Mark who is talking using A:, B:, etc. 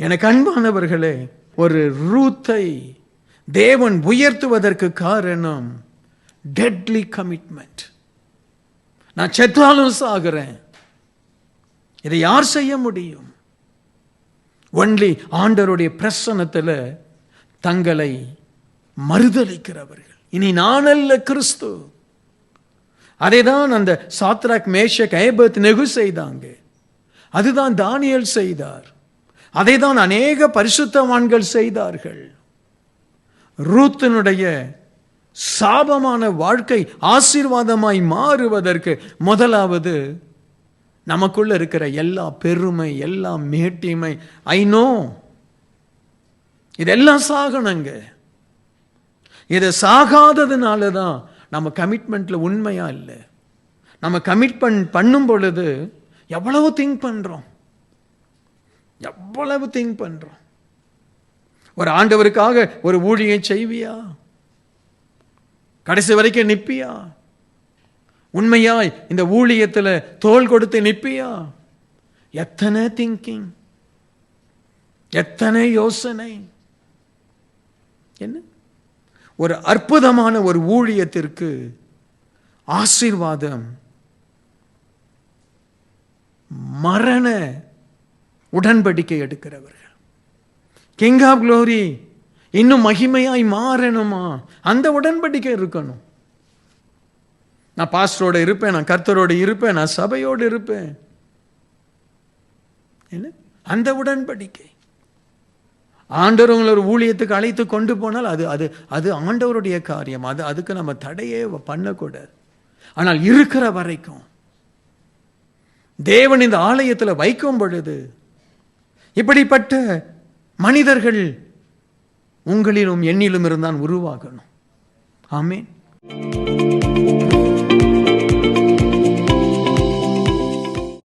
A: எனக்கு அன்பானவர்களே ஒரு ரூத்தை தேவன் உயர்த்துவதற்கு காரணம் டெட்லி கமிட்மெண்ட் நான் செத்தாலும் சாகிறேன். இதை யார் செய்ய முடியும்? ஒன்லி ஆண்டருடைய பிரசனத்தில் தங்களை மறுதளிக்கிறவர்கள். இனி நான் அல்ல கிறிஸ்து. அதை தான் அந்த சாத்ராக் மேஷக் ஐபத் நெகு செய்தாங்க அதுதான் தானியல் செய்தார். அதை தான் அநேக பரிசுத்தவான்கள் செய்தார்கள். ரூத்தினுடைய சாபமான வாழ்க்கை ஆசீர்வாதமாய் மாறுவதற்கு முதலாவது நமக்குள்ள இருக்கிற எல்லா பெருமை எல்லா மேட்டிமை ஐநோ இதெல்லாம் சாகணுங்க இதை சாகாததுனால தான் நம்ம கமிட்மெண்ட்ல உண்மையா இல்லை. நம்ம கமிட்மெண்ட் பண்ணும் பொழுது எவ்வளவு திங்க் பண்றோம். எவ்வளவு திங்க் பண்ணுறோம் ஒரு ஆண்டவருக்காக ஒரு ஊழியை செய்வியா? கடைசி வரைக்கும் நிற்பியா உண்மையாய் இந்த ஊழியத்தில் தோல் கொடுத்து நிப்பியா? எத்தனை திங்கிங் எத்தனை யோசனை? என்ன? ஒரு அற்புதமான ஒரு ஊழியத்திற்கு ஆசீர்வாதம் மரண உடன்படிக்கை எடுக்கிறவர்கள் கிங் ஆஃப் க்ளோரி இன்னும் மகிமையாய் மாறணுமா? அந்த உடன்படிக்கை இருக்கணும். நான் பாஸ்டரோடு இருப்பேன் நான் கர்த்தரோடு இருப்பேன் நான் சபையோடு இருப்பேன். என்ன? அந்த உடன்படிக்கை. ஆண்டவர் உங்களை ஒரு ஊழியத்துக்கு அழைத்து கொண்டு போனால் அது அது அது ஆண்டவருடைய காரியம். அது அதுக்கு நம்ம தடையே பண்ணக்கூடாது. ஆனால் இருக்கிற வரைக்கும் தேவன் இந்த ஆலயத்தில் வைக்கும் பொழுது இப்படிப்பட்ட மனிதர்கள் உங்களிலும் எண்ணிலும் இருந்தான் உருவாகணும். ஆமேன்.